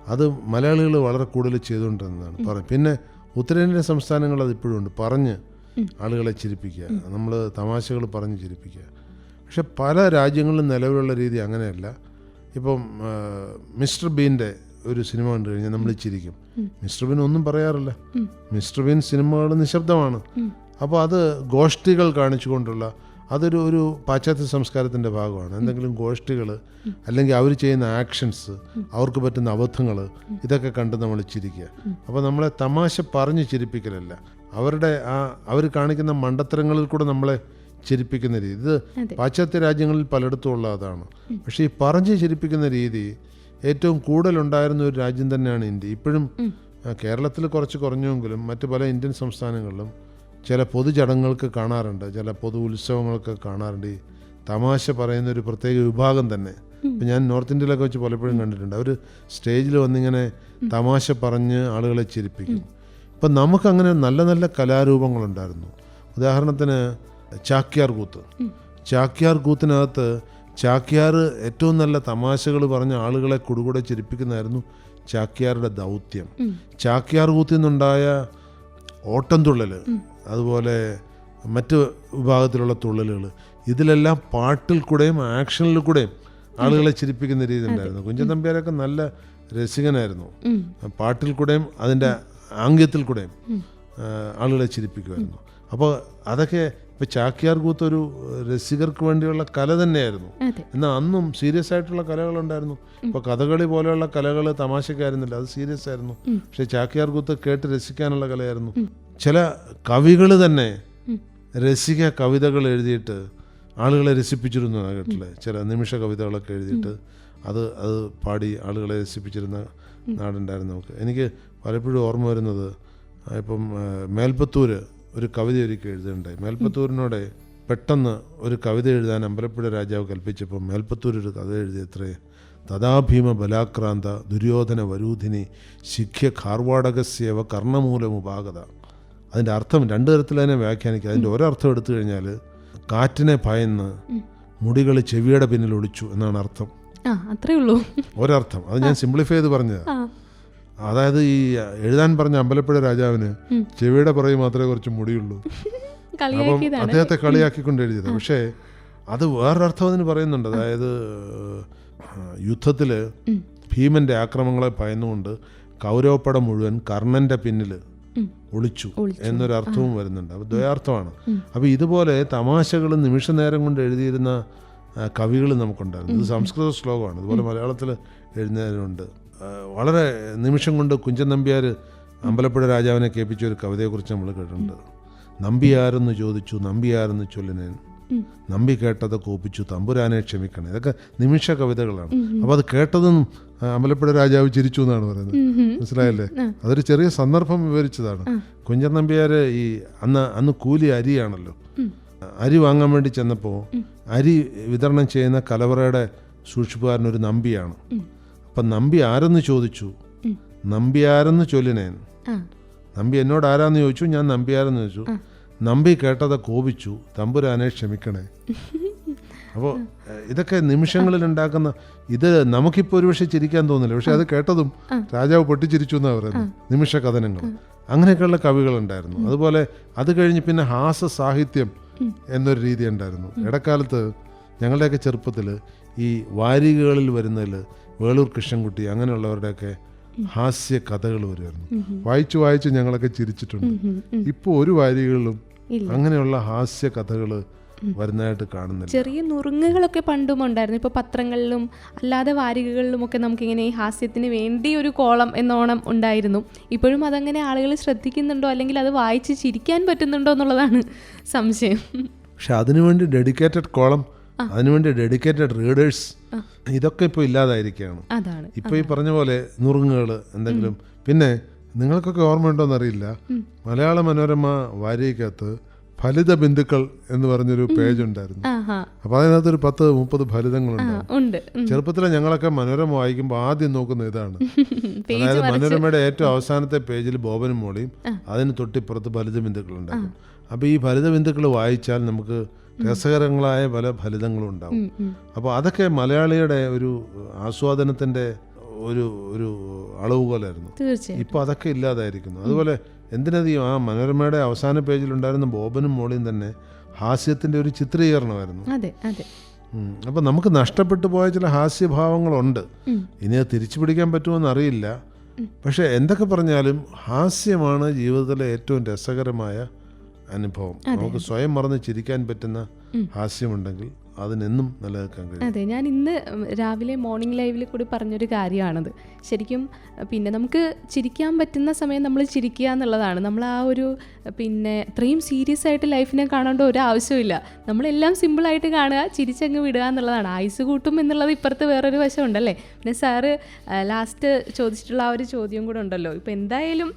അത് മലയാളികൾ വളരെ കൂടുതൽ ചെയ്തുകൊണ്ടിരുന്നതാണ്. പറ പിന്നെ ഉത്തരേന്ത്യൻ സംസ്ഥാനങ്ങൾ അത് ഇപ്പോഴും ഉണ്ട്. പറഞ്ഞ് ആളുകളെ ചിരിപ്പിക്കുക. നമ്മൾ തമാശകൾ പറഞ്ഞ് ചിരിപ്പിക്കുക. പക്ഷെ പല രാജ്യങ്ങളിലും നിലവിലുള്ള രീതി അങ്ങനെയല്ല. ഇപ്പം മിസ്റ്റർ ബീന്റെ ഒരു സിനിമ കണ്ടു കഴിഞ്ഞാൽ നമ്മൾ ഇച്ചിരിക്കും മിസ്റ്റർ ബിൻ ഒന്നും പറയാറില്ല. മിസ്റ്റർ ബിൻ സിനിമകൾ നിശബ്ദമാണ്. അപ്പോൾ അത് ഗോഷ്ഠികൾ കാണിച്ചുകൊണ്ടുള്ള അതൊരു ഒരു പാശ്ചാത്യ സംസ്കാരത്തിന്റെ ഭാഗമാണ്. എന്തെങ്കിലും ഗോഷ്ഠികൾ അല്ലെങ്കിൽ അവർ ചെയ്യുന്ന ആക്ഷൻസ് അവർക്ക് പറ്റുന്ന അബദ്ധങ്ങൾ ഇതൊക്കെ കണ്ട് നമ്മൾ ചിരിക്കുക. അപ്പോൾ നമ്മളെ തമാശ പറഞ്ഞ് ചിരിപ്പിക്കലല്ല. അവരുടെ ആ അവർ കാണിക്കുന്ന മണ്ടത്തരങ്ങളിൽ കൂടെ നമ്മളെ ചിരിപ്പിക്കുന്ന രീതി. ഇത് പാശ്ചാത്യ രാജ്യങ്ങളിൽ പലയിടത്തും ഉള്ള അതാണ്. പക്ഷേ ഈ പറഞ്ഞ് ചിരിപ്പിക്കുന്ന രീതി ഏറ്റവും കൂടുതലുണ്ടായിരുന്ന ഒരു രാജ്യം തന്നെയാണ് ഇന്ത്യ. ഇപ്പോഴും കേരളത്തിൽ കുറച്ച് കുറഞ്ഞെങ്കിലും മറ്റ് പല ഇന്ത്യൻ സംസ്ഥാനങ്ങളിലും ചില പൊതുചടങ്ങുകൾക്ക് കാണാറുണ്ട് ചില പൊതു ഉത്സവങ്ങൾക്ക് കാണാറുണ്ട്. ഈ തമാശ പറയുന്ന ഒരു പ്രത്യേക വിഭാഗം തന്നെ. ഇപ്പം ഞാൻ നോർത്ത് ഇന്ത്യയിലൊക്കെ വെച്ച് പലപ്പോഴും കണ്ടിട്ടുണ്ട്. അവർ സ്റ്റേജിൽ വന്നിങ്ങനെ തമാശ പറഞ്ഞ് ആളുകളെ ചിരിപ്പിക്കും. ഇപ്പം നമുക്കങ്ങനെ നല്ല നല്ല കലാരൂപങ്ങളുണ്ടായിരുന്നു. ഉദാഹരണത്തിന് ചാക്യാർ കൂത്ത്. ചാക്യാർ കൂത്തിനകത്ത് ചാക്യാർ ഏറ്റവും നല്ല തമാശകൾ പറഞ്ഞ ആളുകളെ കുടുകൂടെ ചിരിപ്പിക്കുന്നതായിരുന്നു ചാക്യാരുടെ ദൗത്യം. ചാക്യാർ കൂത്തിൽ നിന്നുണ്ടായ ഓട്ടം തുള്ളൽ അതുപോലെ മറ്റ് വിഭാഗത്തിലുള്ള തുള്ളലുകൾ ഇതിലെല്ലാം പാട്ടിൽ കൂടെയും ആക്ഷനിൽ കൂടെയും ആളുകളെ ചിരിപ്പിക്കുന്ന രീതി ഉണ്ടായിരുന്നു. കുഞ്ചൻ നമ്പ്യാരൊക്കെ നല്ല രസികനായിരുന്നു. പാട്ടിൽ കൂടെയും അതിന്റെ ആംഗ്യത്തിൽ കൂടെയും ആളുകളെ ചിരിപ്പിക്കുമായിരുന്നു. അപ്പോൾ അതൊക്കെ ഇപ്പോൾ ചാക്യാർ കൂത്ത് ഒരു രസികർക്ക് വേണ്ടിയുള്ള കല തന്നെയായിരുന്നു. എന്നാൽ അന്നും സീരിയസ് ആയിട്ടുള്ള കലകളുണ്ടായിരുന്നു. ഇപ്പൊ കഥകളി പോലെയുള്ള കലകൾ തമാശക്കായിരുന്നില്ല. അത് സീരിയസ് ആയിരുന്നു. പക്ഷെ ചാക്യാർ കൂത്ത് കേട്ട് രസിക്കാനുള്ള കലയായിരുന്നു. ചില കവികൾ തന്നെ രസിക കവിതകൾ എഴുതിയിട്ട് ആളുകളെ രസിപ്പിച്ചിരുന്നു കേട്ടില്ലേ ചില നിമിഷ കവിതകളൊക്കെ എഴുതിയിട്ട് അത് അത് പാടി ആളുകളെ രസിപ്പിച്ചിരുന്ന നാടുണ്ടായിരുന്നു നമുക്ക്. എനിക്ക് പലപ്പോഴും ഓർമ്മ വരുന്നത് ഇപ്പം മേൽപ്പത്തൂര് ഒരു കവിത ഒരിക്കൽ എഴുതുകയുണ്ടായി മേൽപ്പത്തൂരിനോട് പെട്ടെന്ന് ഒരു കവിത എഴുതാൻ അമ്പലപ്പുഴ രാജാവ് കൽപ്പിച്ചപ്പോൾ മേൽപ്പത്തൂർ ഒരു കഥ എഴുതിയത്രേ തഥാഭീമ ബലാക്രാന്ത ദുര്യോധന വരൂധിനി ശിഖ്യ ഖാർവാടകസ്യവ കർണമൂലമുപാകത അതിന്റെ അർത്ഥം രണ്ട് തരത്തിൽ തന്നെ വ്യാഖ്യാനിക്കുക അതിന്റെ ഒരർത്ഥം എടുത്തു കഴിഞ്ഞാൽ കാറ്റിനെ ഭയന്ന് മുടികൾ ചെവിയുടെ പിന്നിൽ ഒളിച്ചു എന്നാണ് അർത്ഥം. അത്രേ ഉള്ളൂ. ഒരർത്ഥം. അത് ഞാൻ സിംപ്ലിഫൈ ചെയ്ത് പറഞ്ഞതാണ് അതായത് ഈ എഴുതാൻ പറഞ്ഞ അമ്പലപ്പുഴ രാജാവിന് ചെവിയുടെ പുറകെ മാത്രമേ കുറച്ച് മുടിയുള്ളൂ. അപ്പം അദ്ദേഹത്തെ കളിയാക്കിക്കൊണ്ട് എഴുതിയത്. പക്ഷേ അത് വേറൊരർത്ഥം അതിന് പറയുന്നുണ്ട്. അതായത് യുദ്ധത്തിൽ ഭീമന്റെ ആക്രമങ്ങളെ ഭയന്നുകൊണ്ട് കൗരവപ്പട മുഴുവൻ കർണന്റെ പിന്നിൽ. ഒളിച്ചു എന്നൊരർത്ഥവും വരുന്നുണ്ട്. അപ്പോൾ ദ്വയാർത്ഥമാണ്. അപ്പോൾ ഇതുപോലെ തമാശകൾ നിമിഷ നേരം കൊണ്ട് എഴുതിയിരുന്ന കവികൾ നമുക്കുണ്ടായിരുന്നു. ഇത് സംസ്കൃത ശ്ലോകമാണ്. ഇതുപോലെ മലയാളത്തിൽ എഴുതുന്നതിനുണ്ട്. വളരെ നിമിഷം കൊണ്ട് കുഞ്ചൻ നമ്പ്യാർ അമ്പലപ്പുഴ രാജാവിനെ കേൾപ്പിച്ച ഒരു കവിതയെക്കുറിച്ച് നമ്മൾ കേട്ടിട്ടുണ്ട്. നമ്പിയാരെന്ന് ചോദിച്ചു നമ്പിയാരെന്ന് ചൊല്ലിനേൻ. നമ്പി കേട്ടത് കോപ്പിച്ചു തമ്പുരാനെ ക്ഷമിക്കണം. ഇതൊക്കെ നിമിഷ കവിതകളാണ്. അപ്പോൾ അത് കേട്ടതും അമ്പലപ്പുഴ രാജാവ് ചിരിച്ചു എന്നാണ് പറയുന്നത്. മനസ്സിലായല്ലേ? അതൊരു ചെറിയ സന്ദർഭം വിവരിച്ചതാണ്. കുഞ്ചൻ നമ്പ്യാർ ഈ അന്ന് അന്ന് കൂലി അരിയാണല്ലോ. അരി വാങ്ങാൻ വേണ്ടി ചെന്നപ്പോൾ അരി വിതരണം ചെയ്യുന്ന കലവറയുടെ സൂക്ഷിപ്പുകാരൻ ഒരു നമ്പിയാണ് അപ്പം നമ്പി ആരെന്ന് ചോദിച്ചു? നമ്പി ആരെന്ന് ചൊല്ലിനേൻ? നമ്പി എന്നോട് ആരാന്ന് ചോദിച്ചു? ഞാൻ നമ്പി നമ്പിയാരെന്ന് ചോദിച്ചു. നമ്പി കേട്ടത് കോപിച്ചു. തമ്പുരാനെ ക്ഷമിക്കണേ. അപ്പോൾ ഇതൊക്കെ നിമിഷങ്ങളിൽ ഉണ്ടാക്കുന്ന ഇത് നമുക്കിപ്പോൾ ഒരുപക്ഷെ ചിരിക്കാൻ തോന്നില്ല. പക്ഷെ അത് കേട്ടതും രാജാവ് പൊട്ടിച്ചിരിച്ചു എന്നാണ് പറയുന്നത്. നിമിഷ കഥനങ്ങൾ. അങ്ങനെയൊക്കെയുള്ള കവികളുണ്ടായിരുന്നു അതുപോലെ അത് കഴിഞ്ഞ് പിന്നെ ഹാസ സാഹിത്യം എന്നൊരു രീതി ഉണ്ടായിരുന്നു. ഇടക്കാലത്ത് ഞങ്ങളുടെയൊക്കെ ചെറുപ്പത്തിൽ ഈ വാരികകളിൽ വരുന്നതിൽ വേളൂർ കൃഷ്ണൻകുട്ടി അങ്ങനെയുള്ളവരുടെയൊക്കെ ഹാസ്യ കഥകൾ വരുമായിരുന്നു. വായിച്ചു വായിച്ച് ഞങ്ങളൊക്കെ ചിരിച്ചിട്ടുണ്ട്. ഇപ്പോൾ ഒരു വാരികളിലും അങ്ങനെയുള്ള ഹാസ്യ കഥകൾ വരുന്നതായിട്ട് കാണുന്നില്ല. ചെറിയ നുറുങ്ങുകളൊക്കെ പണ്ടും ഉണ്ടായിരുന്നു. ഇപ്പോൾ പത്രങ്ങളിലും അല്ലാതെ വാരികകളിലും ഒക്കെ നമുക്കിങ്ങനെ ഈ ഹാസ്യത്തിന് വേണ്ടി ഒരു കോളം എന്നോണം ഉണ്ടായിരുന്നു. ഇപ്പോഴും അതങ്ങനെ ആളുകൾ ശ്രദ്ധിക്കുന്നുണ്ടോ? അല്ലെങ്കിൽ അത് വായിച്ച് ചിരിക്കാൻ പറ്റുന്നുണ്ടോ എന്നുള്ളതാണ് സംശയം. പക്ഷെ അതിനുവേണ്ടി ഡെഡിക്കേറ്റഡ് കോളം അതിനുവേണ്ടി ഡെഡിക്കേറ്റഡ് റീഡേഴ്സ് ഇതൊക്കെ ഇപ്പോൾ ഇല്ലാതായിരിക്കുകയാണ്. ഇപ്പോൾ ഈ പറഞ്ഞ പോലെ നുറുങ്ങുകൾ എന്തെങ്കിലും. പിന്നെ നിങ്ങൾക്കൊക്കെ ഓർമ്മയുണ്ടോയെന്ന് അറിയില്ല. മലയാള മനോരമ വാരികക്കകത്ത് ഫലിത ബിന്ദുക്കൾ എന്ന് പറഞ്ഞൊരു പേജ് ഉണ്ടായിരുന്നു. അപ്പൊ അതിനകത്ത് ഒരു പത്ത് മുപ്പത് ഫലിതങ്ങളുണ്ട്. ചെറുപ്പത്തിലെ ഞങ്ങളൊക്കെ മനോരമ വായിക്കുമ്പോൾ ആദ്യം നോക്കുന്ന ഇതാണ്. അതായത് മനോരമയുടെ ഏറ്റവും അവസാനത്തെ പേജിൽ ബോബനും മോളിയും അതിന് തൊട്ടിപ്പുറത്ത് ഫലിത ബിന്ദുക്കൾ ഉണ്ടായിരുന്നു അപ്പൊ ഈ ഫലിത ബിന്ദുക്കൾ വായിച്ചാൽ നമുക്ക് രസകരങ്ങളായ പല ഫലിതങ്ങളും ഉണ്ടാവും. അപ്പോൾ അതൊക്കെ മലയാളിയുടെ ഒരു ആസ്വാദനത്തിന്റെ ഒരു ഒരു അളവുകോലായിരുന്നു ഇപ്പോൾ അതൊക്കെ ഇല്ലാതായിരിക്കുന്നു. അതുപോലെ എന്തിനധികം ആ മനോരമയുടെ അവസാന പേജിലുണ്ടായിരുന്ന ബോബനും മോളിയും തന്നെ ഹാസ്യത്തിന്റെ ഒരു ചിത്രീകരണമായിരുന്നു. അപ്പോൾ നമുക്ക് നഷ്ടപ്പെട്ടു പോയ ചില ഹാസ്യഭാവങ്ങളുണ്ട്. ഇനി അത് തിരിച്ചു പിടിക്കാൻ പറ്റുമെന്ന് അറിയില്ല. പക്ഷേ എന്തൊക്കെ പറഞ്ഞാലും ഹാസ്യമാണ് ജീവിതത്തിലെ ഏറ്റവും രസകരമായ അനുഭവം. നമുക്ക് സ്വയം മറന്ന് ചിരിക്കാൻ പറ്റുന്ന ഹാസ്യമുണ്ടെങ്കിൽ അതിനെന്നും നിലനിൽക്കാൻ കഴിയും. അതെ ഞാൻ ഇന്ന് രാവിലെ മോർണിംഗ് ലൈവിൽ കൂടി പറഞ്ഞൊരു കാര്യമാണത്. ശരിക്കും പിന്നെ നമുക്ക് ചിരിക്കാൻ പറ്റുന്ന സമയം നമ്മൾ ചിരിക്കുക എന്നുള്ളതാണ്. നമ്മൾ ആ ഒരു പിന്നെ അത്രയും സീരിയസ് ആയിട്ട് ലൈഫിനെ കാണേണ്ട ഒരു ആവശ്യമില്ല നമ്മളെല്ലാം സിമ്പിളായിട്ട് കാണുക ചിരിച്ചങ്ങ് വിടുക എന്നുള്ളതാണ്. ആയുസ് കൂട്ടും എന്നുള്ളത് ഇപ്പുറത്ത് വേറൊരു വശമുണ്ടല്ലേ? പിന്നെ സാറ് ലാസ്റ്റ് ചോദിച്ചിട്ടുള്ള ആ ഒരു ചോദ്യം കൂടെ ഉണ്ടല്ലോ. ഇപ്പം എന്തായാലും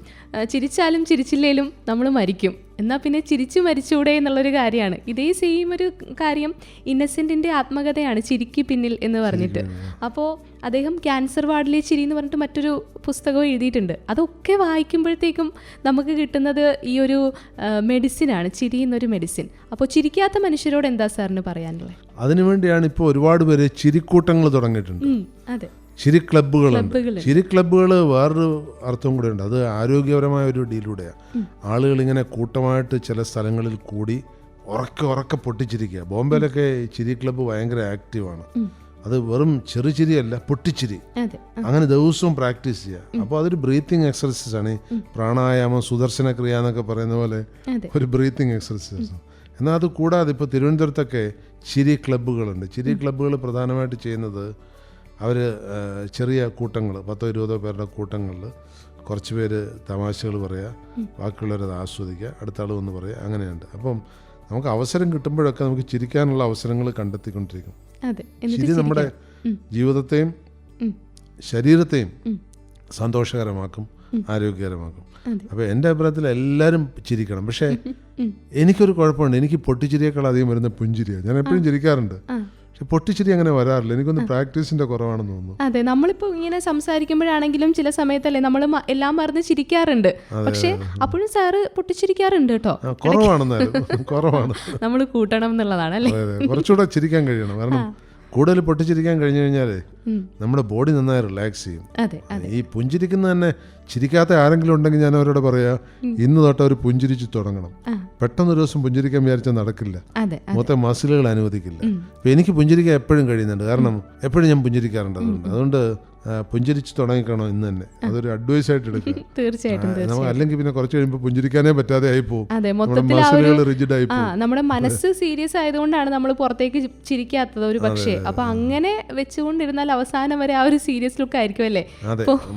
ചിരിച്ചാലും ചിരിച്ചില്ലേലും നമ്മൾ മരിക്കും. എന്നാൽ പിന്നെ ചിരിച്ചു മരിച്ചൂടെ എന്നുള്ളൊരു കാര്യമാണ്. ഇതേ സെയിം ഒരു കാര്യം ഇന്നസെന്റിന്റെ ആത്മകഥയാണ് ചിരിക്ക് പിന്നിൽ എന്ന് പറഞ്ഞിട്ട്. അപ്പോൾ അദ്ദേഹം ക്യാൻസർ വാർഡിലെ ചിരി എന്ന് പറഞ്ഞിട്ട് മറ്റൊരു പുസ്തകവും എഴുതിയിട്ടുണ്ട്. അതൊക്കെ വായിക്കുമ്പോഴത്തേക്കും നമുക്ക് കിട്ടുന്നത് ഈ ഒരു മെഡിസിനാണ് ചിരി എന്നൊരു മെഡിസിൻ. അപ്പോൾ ചിരിക്കാത്ത മനുഷ്യരോട് എന്താ സാറിന് പറയാനുള്ളത്? അതിനുവേണ്ടിയാണ് ഇപ്പോൾ ഒരുപാട് പേര് ചിരിക്കൂട്ടങ്ങൾ തുടങ്ങിയിട്ടുണ്ട്. അതെ. ചിരി ക്ലബ്ബുകളുണ്ട് ക്ലബ്ബുകളുണ്ട്. ചിരി ക്ലബ്ബുകൾ വേറൊരു അർത്ഥം കൂടെ ഉണ്ട്. അത് ആരോഗ്യപരമായ ഒരു ഡീലൂടെയാണ് ആളുകൾ ഇങ്ങനെ കൂട്ടമായിട്ട് ചില സ്ഥലങ്ങളിൽ കൂടി ഉറക്കെ ഉറക്കെ പൊട്ടിച്ചിരിക്കുക. ബോംബെയിലൊക്കെ ചിരി ക്ലബ്ബ് ഭയങ്കര ആക്റ്റീവാണ്. അത് വെറും ചെറു ചിരിയല്ല പൊട്ടിച്ചിരി. അങ്ങനെ ദിവസവും പ്രാക്ടീസ് ചെയ്യുക അപ്പോൾ അതൊരു ബ്രീത്തിങ് എക്സർസൈസ് ആണ്. ഈ പ്രാണായാമം സുദർശന ക്രിയ എന്നൊക്കെ പറയുന്ന പോലെ ഒരു ബ്രീത്തിങ് എക്സർസൈസ്. എന്നാൽ അത് കൂടാതെ ഇപ്പോൾ തിരുവനന്തപുരത്തൊക്കെ ചിരി ക്ലബ്ബുകളുണ്ട്. ചിരി ക്ലബ്ബുകൾ പ്രധാനമായിട്ട് ചെയ്യുന്നത് അവർ ചെറിയ കൂട്ടങ്ങൾ പത്തോ ഇരുപതോ പേരുടെ കൂട്ടങ്ങളിൽ കുറച്ച് പേര് തമാശകൾ പറയുക ബാക്കിയുള്ളവരത് ആസ്വദിക്കുക അടുത്ത ആൾ വന്ന് പറയുക അങ്ങനെയുണ്ട്. അപ്പം നമുക്ക് അവസരം കിട്ടുമ്പോഴൊക്കെ നമുക്ക് ചിരിക്കാനുള്ള അവസരങ്ങൾ കണ്ടെത്തിക്കൊണ്ടിരിക്കും. ചിരി നമ്മുടെ ജീവിതത്തെയും ശരീരത്തെയും സന്തോഷകരമാക്കും ആരോഗ്യകരമാക്കും. അപ്പൊ അപ്പോൾ എന്റെ അഭിപ്രായത്തിൽ എല്ലാവരും ചിരിക്കണം. പക്ഷേ എനിക്കൊരു കുഴപ്പമുണ്ട്. എനിക്ക് പൊട്ടിച്ചിരിയേക്കാൾ അധികം വരുന്ന പുഞ്ചിരിയാണ്. ഞാൻ എപ്പോഴും ചിരിക്കാറുണ്ട്. പക്ഷെ പൊട്ടിച്ചിരി അങ്ങനെ വരാറില്ല. എനിക്കൊന്ന് പ്രാക്ടീസിന്റെ കുറവാണെന്ന് തോന്നുന്നു. അതെ നമ്മളിപ്പോ ഇങ്ങനെ സംസാരിക്കുമ്പോഴാണെങ്കിലും ചില സമയത്തല്ലേ നമ്മൾ എല്ലാം മറന്ന് ചിരിക്കാറുണ്ട്. പക്ഷേ അപ്പോഴും സാറ് പൊട്ടിച്ചിരിക്കാറുണ്ട് കേട്ടോ. കുറവാണെന്നാലും കുറവാണ്. നമ്മൾ കൂട്ടണം എന്നുള്ളതാണ് അല്ലേ? കുറച്ചുകൂടെ ചിരിക്കാൻ കഴിയണം. കാരണം കൂടുതൽ പൊട്ടിച്ചിരിക്കാൻ കഴിഞ്ഞു കഴിഞ്ഞാൽ നമ്മുടെ ബോഡി നന്നായി റിലാക്സ് ചെയ്യും. ഈ പുഞ്ചിരിക്കുന്ന തന്നെ ചിരിക്കാത്ത ആരെങ്കിലും ഉണ്ടെങ്കിൽ ഞാൻ അവരോട് പറയാ ഇന്ന് തൊട്ട് അവർ പുഞ്ചിരിച്ച് തുടങ്ങണം. പെട്ടെന്ന് ഒരു ദിവസം പുഞ്ചിരിക്കാൻ വിചാരിച്ചാൽ നടക്കില്ല. മൊത്തം മസിലുകൾ അനുവദിക്കില്ല. അപ്പൊ എനിക്ക് പുഞ്ചിരിക്കാൻ എപ്പോഴും കഴിയുന്നുണ്ട്. കാരണം എപ്പോഴും ഞാൻ പുഞ്ചിരിക്കാറുണ്ട്. അതുകൊണ്ട് അതുകൊണ്ട് പുഞ്ചിരിച്ച് തുടങ്ങിക്കണോ ഇന്ന് തന്നെ? അതൊരു അഡ്വൈസ് ആയിട്ട് എടുക്കുക തീർച്ചയായിട്ടും അല്ലെങ്കിൽ പിന്നെ കുറച്ച് കഴിയുമ്പോൾ പുഞ്ചിരിക്കാനേ പറ്റാതെ ആയി പോകും അതെ നമ്മുടെ മൊത്തത്തിൽ നമ്മുടെ മനസ്സ് സീരിയസ് ആയതുകൊണ്ടാണ് നമ്മൾ പുറത്തേക്ക് ചിരിക്കാത്തത് ഒരു പക്ഷേ. അപ്പൊ അങ്ങനെ വെച്ചുകൊണ്ടിരുന്നാൽ അവസാനം വരെ ആ ഒരു സീരിയസ് ലുക്ക് ആയിരിക്കും അല്ലേ?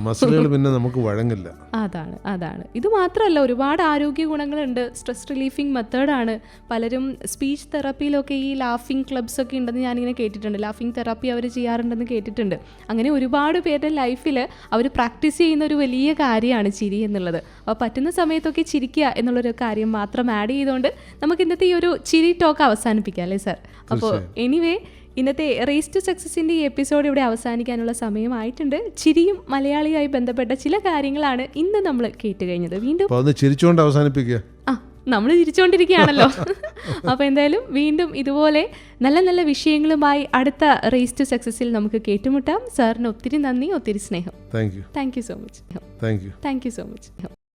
മസിലുകൾ പിന്നെ നമുക്ക് വഴങ്ങില്ല. അതാണ് അതാണ്. ഇത് മാത്രമല്ല ഒരുപാട് ആരോഗ്യ ഗുണങ്ങളുണ്ട്. സ്ട്രെസ് റിലീഫിംഗ് മെത്തേഡാണ് പലരും സ്പീച്ച് തെറാപ്പിയിലൊക്കെ ഈ ലാഫിംഗ് ക്ലബ്സ് ഒക്കെ ഉണ്ടെന്ന് ഞാനിങ്ങനെ കേട്ടിട്ടുണ്ട്. ലാഫിംഗ് തെറാപ്പി അവർ ചെയ്യാറുണ്ടെന്ന് കേട്ടിട്ടുണ്ട്. അങ്ങനെ ഒരുപാട് പേരുടെ ലൈഫിൽ അവർ പ്രാക്ടീസ് ചെയ്യുന്ന ഒരു വലിയ കാര്യമാണ് ചിരി എന്നുള്ളത്. അപ്പോൾ പറ്റുന്ന സമയത്തൊക്കെ ചിരിക്കുക എന്നുള്ളൊരു കാര്യം മാത്രം ആഡ് ചെയ്തുകൊണ്ട് നമുക്ക് ഇന്നത്തെ ഈ ഒരു ചിരി ടോക്ക് അവസാനിപ്പിക്കാം അല്ലേ സാർ അപ്പോൾ എനിവേ ഇന്നത്തെ റേസ് ടു സക്സസിന്റെ ഈ എപ്പിസോഡ് ഇവിടെ അവസാനിക്കാനുള്ള സമയമായിട്ടുണ്ട്. ചിരിയും മലയാളിയായി ബന്ധപ്പെട്ട ചില കാര്യങ്ങളാണ് ഇന്ന് നമ്മൾ കേട്ട് കഴിഞ്ഞത്. വീണ്ടും ചിരിച്ചുകൊണ്ട് അവസാനിപ്പിക്കുക. ആ നമ്മൾ തിരിച്ചുകൊണ്ടിരിക്കുകയാണല്ലോ അപ്പോൾ എന്തായാലും വീണ്ടും ഇതുപോലെ നല്ല നല്ല വിഷയങ്ങളുമായി അടുത്ത റേസ് ടു സക്സസിൽ നമുക്ക് കേട്ടുമുട്ടാം. സാറിന് ഒത്തിരി നന്ദി ഒത്തിരി സ്നേഹം. Thank you so much thank you so much